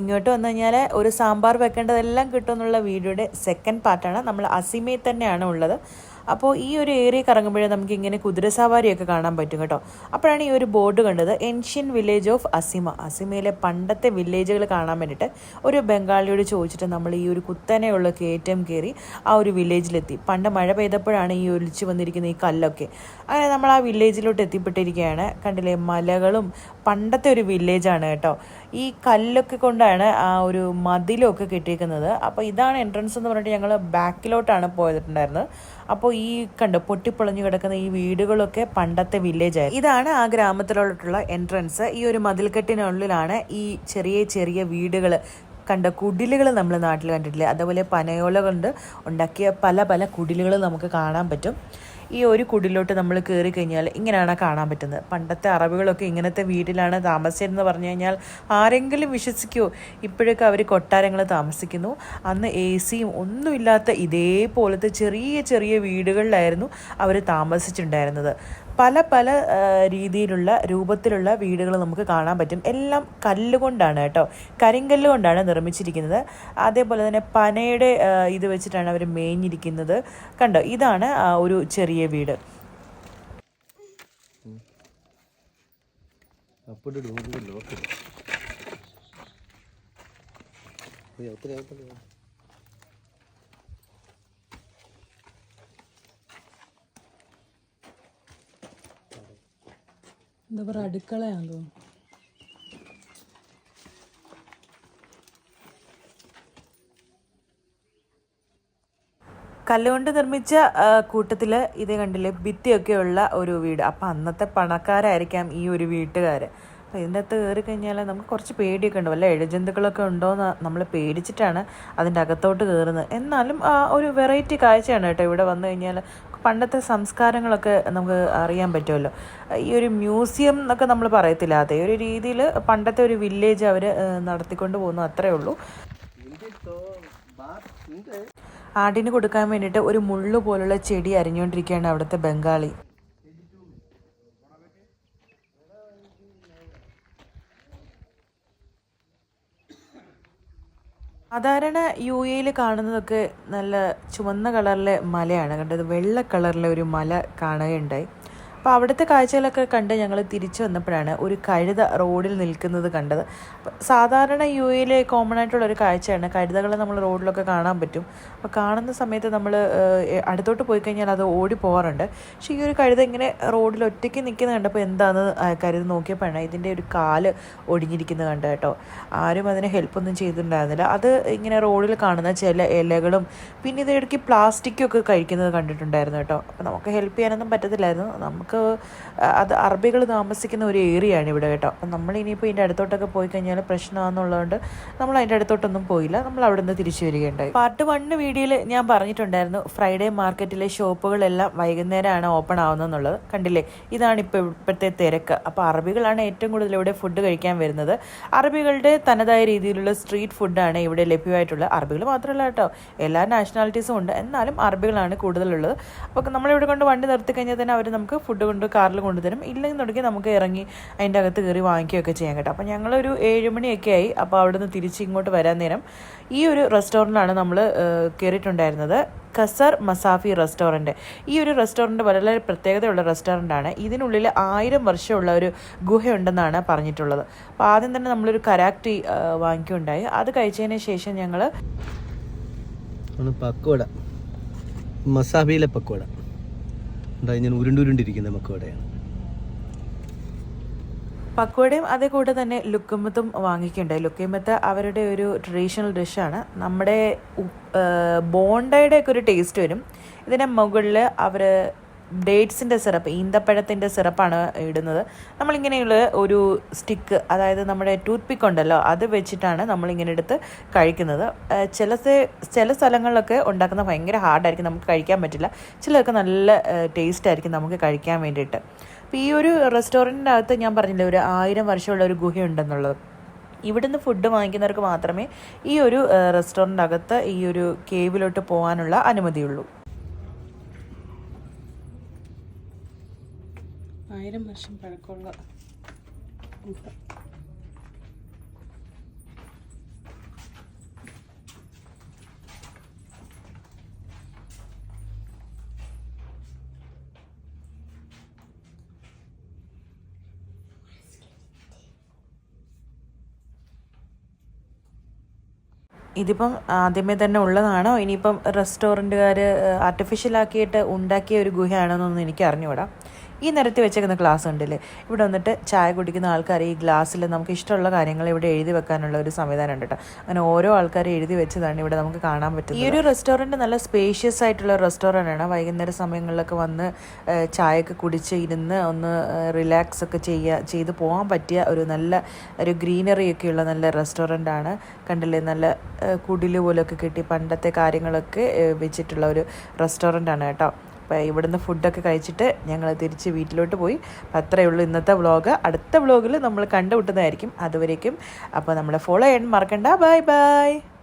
ഇങ്ങോട്ട് വന്നു കഴിഞ്ഞാൽ ഒരു സാമ്പാർ വെക്കേണ്ടതെല്ലാം കിട്ടുമെന്നുള്ള വീഡിയോയുടെ സെക്കൻഡ് പാർട്ടാണ് നമ്മൾ അസിമയിൽ തന്നെയാണ് ഉള്ളത്. അപ്പോൾ ഈ ഒരു ഏരിയ കറങ്ങുമ്പോഴേ നമുക്ക് ഇങ്ങനെ കുതിരസവാരിയൊക്കെ കാണാൻ പറ്റും കേട്ടോ. അപ്പോഴാണ് ഈ ഒരു ബോർഡ് കണ്ടത്. ഏൻഷ്യൻ വില്ലേജ് ഓഫ് അസിമ അസിമയിലെ പണ്ടത്തെ വില്ലേജുകൾ കാണാൻ വേണ്ടിയിട്ട് ഒരു ബംഗാളിയോട് ചോദിച്ചിട്ട് നമ്മൾ ഈ ഒരു കുത്തനെയുള്ള കയറ്റം കയറി ആ ഒരു വില്ലേജിലെത്തി പണ്ട് മഴ പെയ്തപ്പോഴാണ് ഈ ഒലിച്ചു വന്നിരിക്കുന്ന ഈ കല്ലൊക്കെ. അങ്ങനെ നമ്മൾ ആ വില്ലേജിലോട്ട് എത്തിപ്പെട്ടിരിക്കുകയാണ്. കണ്ടില്ലേ? മലകളും പണ്ടത്തെ ഒരു വില്ലേജാണ് കേട്ടോ. ഈ കല്ലൊക്കെ കൊണ്ടാണ് ആ ഒരു മതിലൊക്കെ കെട്ടിയിരിക്കുന്നത് അപ്പോൾ ഇതാണ് എൻട്രൻസ് എന്ന് പറഞ്ഞിട്ട് ഞങ്ങൾ ബാക്കിലോട്ടാണ് പോയിട്ടുണ്ടായിരുന്നത് അപ്പോൾ ഈ കണ്ടോ പൊട്ടിപ്പൊളഞ്ഞു കിടക്കുന്ന ഈ വീടുകളൊക്കെ പണ്ടത്തെ വില്ലേജ് വില്ലേജായിരുന്നു ഇതാണ് ആ ഗ്രാമത്തിലോട്ടുള്ള എൻട്രൻസ് ഈ ഒരു മതിൽക്കെട്ടിനുള്ളിലാണ് ഈ ചെറിയ ചെറിയ വീടുകൾ. കണ്ട കുടിലുകൾ നമ്മൾ നാട്ടിൽ കണ്ടിട്ടില്ല? അതേപോലെ പനയോല കൊണ്ട് ഉണ്ടാക്കിയ പല പല കുടിലുകൾ നമുക്ക് കാണാൻ പറ്റും. ഈ ഒരു കുടിലോട്ട് നമ്മൾ കയറി കഴിഞ്ഞാൽ ഇങ്ങനെയാണ് കാണാൻ പറ്റുന്നത്. പണ്ടത്തെ അറബികളൊക്കെ ഇങ്ങനത്തെ വീട്ടിലാണ് താമസിച്ചതെന്ന് പറഞ്ഞു കഴിഞ്ഞാൽ ആരെങ്കിലും വിശ്വസിക്കുമോ ഇപ്പോഴൊക്കെ അവർ കൊട്ടാരങ്ങൾ താമസിക്കുന്നു. അന്ന് എ സിയും ഒന്നുമില്ലാത്ത ഇതേപോലത്തെ ചെറിയ ചെറിയ വീടുകളിലായിരുന്നു അവർ താമസിച്ചിട്ടുണ്ടായിരുന്നത്. പല പല രീതിയിലുള്ള രൂപത്തിലുള്ള വീടുകൾ നമുക്ക് കാണാൻ പറ്റും. എല്ലാം കല്ലുകൊണ്ടാണ് കേട്ടോ. കരിങ്കല്ലുകൊണ്ടാണ് നിർമ്മിച്ചിരിക്കുന്നത്. അതേപോലെ തന്നെ പനയുടെ ഇത് വെച്ചിട്ടാണ് അവർ മേഞ്ഞിരിക്കുന്നത്. കണ്ടോ? ഇതാണ് ഒരു ചെറിയ വീട്. ഒത്തിരി ആകത്തില്ല എന്താ പറയുക അടുക്കളയാണെന്ന് തോന്നുന്നു. കല്ലുകൊണ്ട് നിർമ്മിച്ച കൂട്ടത്തിൽ ഇത് കണ്ടില്ലേ? ഭിത്തിയൊക്കെയുള്ള ഒരു വീട്. അപ്പം അന്നത്തെ പണക്കാരായിരിക്കാം ഈ ഒരു വീട്ടുകാർ അപ്പോൾ ഇതിന്റെ അകത്ത് കയറി കഴിഞ്ഞാൽ നമുക്ക് കുറച്ച് പേടിയൊക്കെ ഉണ്ട് വല്ല ഇഴജന്തുക്കളൊക്കെ ഉണ്ടോയെന്ന് നമ്മൾ പേടിച്ചിട്ടാണ് അതിന്റെ അകത്തോട്ട് കയറുന്നത് എന്നാലും ഒരു വെറൈറ്റി കാഴ്ചയാണ് കേട്ടോ ഇവിടെ വന്നു കഴിഞ്ഞാൽ പണ്ടത്തെ സംസ്കാരങ്ങളൊക്കെ നമുക്ക് അറിയാൻ പറ്റുമല്ലോ. ഈ ഒരു മ്യൂസിയം എന്നൊക്കെ നമ്മൾ പറയത്തില്ല. അതേ ഒരു രീതിയിൽ പണ്ടത്തെ ഒരു വില്ലേജ് അവർ നടത്തിക്കൊണ്ട് പോകുന്നു. അത്രേ ഉള്ളൂ. ആടിന് കൊടുക്കാൻ വേണ്ടിയിട്ട് ഒരു മുള്ളു പോലുള്ള ചെടി അരിഞ്ഞുകൊണ്ടിരിക്കുകയാണ് അവിടുത്തെ ബംഗാളി. സാധാരണ യു എയിൽ കാണുന്നതൊക്കെ നല്ല ചുവന്ന കളറിലെ മലയാണ്. കണ്ടത് വെള്ള കളറിലെ ഒരു മല കാണുകയുണ്ടായി. അപ്പോൾ അവിടുത്തെ കാഴ്ചകളൊക്കെ കണ്ട് ഞങ്ങൾ തിരിച്ചു വന്നപ്പോഴാണ് ഒരു കഴുത റോഡിൽ നിൽക്കുന്നത് കണ്ടത്. സാധാരണ യു എയിലെ കോമൺ ആയിട്ടുള്ള ഒരു കാഴ്ചയാണ്. കഴുതകളെ നമ്മൾ റോഡിലൊക്കെ കാണാൻ പറ്റും. അപ്പോൾ കാണുന്ന സമയത്ത് നമ്മൾ അടുത്തോട്ട് പോയി കഴിഞ്ഞാൽ അത് ഓടി പോകാറുണ്ട് പക്ഷേ ഈ ഒരു കഴുത ഇങ്ങനെ റോഡിൽ ഒറ്റയ്ക്ക് നിൽക്കുന്ന കണ്ടപ്പോൾ എന്താണെന്ന് കരുതി നോക്കിയപ്പോഴാണ് ഇതിന്റെ ഒരു കാൽ ഒടിഞ്ഞിരിക്കുന്നത് കണ്ടത് കേട്ടോ. ആരും അതിന് ഹെൽപ്പൊന്നും ചെയ്തിട്ടുണ്ടായിരുന്നില്ല. അത് ഇങ്ങനെ റോഡിൽ കാണുന്ന ചില ഇലകളും പിന്നെ ഇത് ഇടയ്ക്ക് പ്ലാസ്റ്റിക്കൊക്കെ കഴിക്കുന്നത് കണ്ടിട്ടുണ്ടായിരുന്നു കേട്ടോ. അപ്പോൾ നമുക്ക് ഹെൽപ്പ് ചെയ്യാനൊന്നും പറ്റത്തില്ലായിരുന്നു. നമുക്ക് അത് അറബികൾ താമസിക്കുന്ന ഒരു ഏരിയ ആണ് ഇവിടെ കേട്ടോ. അപ്പം നമ്മൾ ഇനിയിപ്പോൾ ഇതിന്റെ അടുത്തോട്ടൊക്കെ പോയി കഴിഞ്ഞാൽ പ്രശ്നമാണെന്നുള്ളതുകൊണ്ട് നമ്മൾ അതിന്റെ അടുത്തോട്ടൊന്നും പോയില്ല. നമ്മൾ അവിടെ നിന്ന് തിരിച്ചു വരികയുണ്ടായി. പാർട്ട് വണ്ണ് വീഡിയോയിൽ ഞാൻ പറഞ്ഞിട്ടുണ്ടായിരുന്നു ഫ്രൈഡേ മാർക്കറ്റിലെ ഷോപ്പുകളെല്ലാം വൈകുന്നേരമാണ് ഓപ്പൺ ആവുന്നതെന്നുള്ളത്. കണ്ടില്ലേ? ഇതാണ് ഇപ്പോൾ ഇപ്പോഴത്തെ തിരക്ക്. അപ്പോൾ അറബികളാണ് ഏറ്റവും കൂടുതൽ ഇവിടെ ഫുഡ് കഴിക്കാൻ വരുന്നത്. അറബികളുടെ തനതായ രീതിയിലുള്ള സ്ട്രീറ്റ് ഫുഡാണ് ഇവിടെ ലഭ്യമായിട്ടുള്ളത്. അറബികൾ മാത്രമല്ല കേട്ടോ. എല്ലാ നാഷണാലിറ്റീസും ഉണ്ട്. എന്നാലും അറബികളാണ് കൂടുതലുള്ളത്. അപ്പോൾ നമ്മളിവിടെ കൊണ്ട് വണ്ടി നിർത്തി കഴിഞ്ഞാൽ തന്നെ അവർ നമുക്ക് ഫുഡ് കൊണ്ട് കാറിൽ കൊണ്ടുതരും. ഇല്ലെന്നുണ്ടെങ്കിൽ നമുക്ക് ഇറങ്ങി അതിന്റെ അകത്ത് കയറി വാങ്ങിക്കുകയൊക്കെ ചെയ്യാൻ കേട്ടോ. അപ്പോൾ ഞങ്ങളൊരു ഏഴ് മണിയൊക്കെ ആയി. അപ്പോൾ അവിടെ നിന്ന് തിരിച്ച് ഇങ്ങോട്ട് വരാൻ നേരം ഈ ഒരു റെസ്റ്റോറന്റിലാണ് നമ്മൾ കയറിയിട്ടുണ്ടായിരുന്നത് ഖസർ മസാഫി റെസ്റ്റോറന്റ് ഈ ഒരു റെസ്റ്റോറന്റ് വളരെ പ്രത്യേകതയുള്ള റെസ്റ്റോറന്റാണ് ഇതിനുള്ളിൽ ആയിരം വർഷമുള്ള ഒരു ഗുഹയുണ്ടെന്നാണ് പറഞ്ഞിട്ടുള്ളത്. അപ്പോൾ ആദ്യം തന്നെ നമ്മളൊരു കരാക്ടി വാങ്ങിക്കുകയുണ്ടായി. അത് കഴിച്ചതിന് ശേഷം ഞങ്ങൾ പക്കോട. മസാബിയിലെ പക്കോട. ഉണ്ടാ ഞാൻ ഉരുണ്ടുരുണ്ടിരിക്കുന്ന മക്കുവടയാണ് പക്വടയും അതേ കൂടെ തന്നെ ലുക്കുമത്തും വാങ്ങിക്കുണ്ടായി ലുക്കുമത്ത് അവരുടെ ഒരു ട്രഡീഷണൽ ഡിഷാണ് നമ്മുടെ ബോണ്ടയുടെ ഒക്കെ ഒരു ടേസ്റ്റ് വരും. ഇതിന്റെ മുകളിൽ അവർ ഡേറ്റ്സിന്റെ സിറപ്പ് ഈന്തപ്പഴത്തിന്റെ സിറപ്പാണ് ഇടുന്നത്. നമ്മളിങ്ങനെയുള്ള ഒരു സ്റ്റിക്ക് അതായത് നമ്മുടെ ടൂത്ത് പിക്ക് ഉണ്ടല്ലോ അത് വെച്ചിട്ടാണ് നമ്മളിങ്ങനെ എടുത്ത് കഴിക്കുന്നത്. ചില ചില സ്ഥലങ്ങളിലൊക്കെ ഉണ്ടാക്കുന്ന ഭയങ്കര ഹാർഡായിരിക്കും നമുക്ക് കഴിക്കാൻ പറ്റില്ല. ചിലതൊക്കെ നല്ല ടേസ്റ്റ് ആയിരിക്കും നമുക്ക് കഴിക്കാൻ വേണ്ടിയിട്ട്. അപ്പോൾ ഈ ഒരു റെസ്റ്റോറന്റിന്റെ അകത്ത് ഞാൻ പറഞ്ഞില്ലേ ഒരു ആയിരം വർഷമുള്ള ഒരു ഗുഹയുണ്ടെന്നുള്ളത്. ഇവിടുന്ന് ഫുഡ് വാങ്ങിക്കുന്നവർക്ക് മാത്രമേ ഈ ഒരു റെസ്റ്റോറന്റ് അകത്ത് ഈ ഒരു കേവിലോട്ട് പോകാനുള്ള അനുമതിയുള്ളൂ. ആയിരം വർഷം പഴക്കമുള്ള ഗുഹ ഇതിപ്പം ആദ്യമേ തന്നെ ഉള്ളതാണോ. ഇനിയിപ്പം റെസ്റ്റോറന്റുകാർ ആർട്ടിഫിഷ്യലാക്കിയിട്ട് ഉണ്ടാക്കിയ ഒരു ഗുഹയാണെന്നൊന്നും എനിക്ക് അറിഞ്ഞുകൂടാ ഈ നിരത്തി വെച്ചേക്കുന്ന ഗ്ലാസ് ഉണ്ടല്ലേ ഇവിടെ വന്നിട്ട് ചായ കുടിക്കുന്ന ആൾക്കാർ ഈ ഗ്ലാസ്സിൽ നമുക്ക് ഇഷ്ടമുള്ള കാര്യങ്ങൾ ഇവിടെ എഴുതി വെക്കാനുള്ള ഒരു സംവിധാനം ഉണ്ട് കേട്ടോ. അങ്ങനെ ഓരോ ആൾക്കാർ എഴുതി വെച്ചതാണ് ഇവിടെ നമുക്ക് കാണാൻ പറ്റുന്നത്. ഈ ഒരു റെസ്റ്റോറന്റ് നല്ല സ്പേഷ്യസ് ആയിട്ടുള്ള റെസ്റ്റോറന്റ് ആണ്. വൈകുന്നേര സമയങ്ങളിലൊക്കെ വന്ന് ചായയൊക്കെ കുടിച്ച് ഇരുന്ന് ഒന്ന് റിലാക്സ് ഒക്കെ ചെയ്യുക ചെയ്ത് പോകാൻ പറ്റിയ ഒരു നല്ല ഒരു ഗ്രീനറി ഒക്കെയുള്ള നല്ല റെസ്റ്റോറന്റ് ആണ്. കണ്ടില്ലേ? നല്ല കുടിൽ പോലൊക്കെ കിട്ടി. പണ്ടത്തെ കാര്യങ്ങളൊക്കെ വെച്ചിട്ടുള്ള ഒരു റെസ്റ്റോറന്റ് ആണ് കേട്ടോ. ഇവിടുന്ന് ഫുഡൊക്കെ കഴിച്ചിട്ട് ഞങ്ങൾ തിരിച്ച് വീട്ടിലോട്ട് പോയി. അപ്പോൾ അത്രയേ ഉള്ളൂ ഇന്നത്തെ വ്ളോഗ്. അടുത്ത വ്ളോഗിൽ നമ്മൾ കണ്ടുമുട്ടുന്നതായിരിക്കും. അതുവരേക്കും. അപ്പോൾ നമ്മളെ ഫോളോ ചെയ്യാൻ മറക്കണ്ട. Bye bye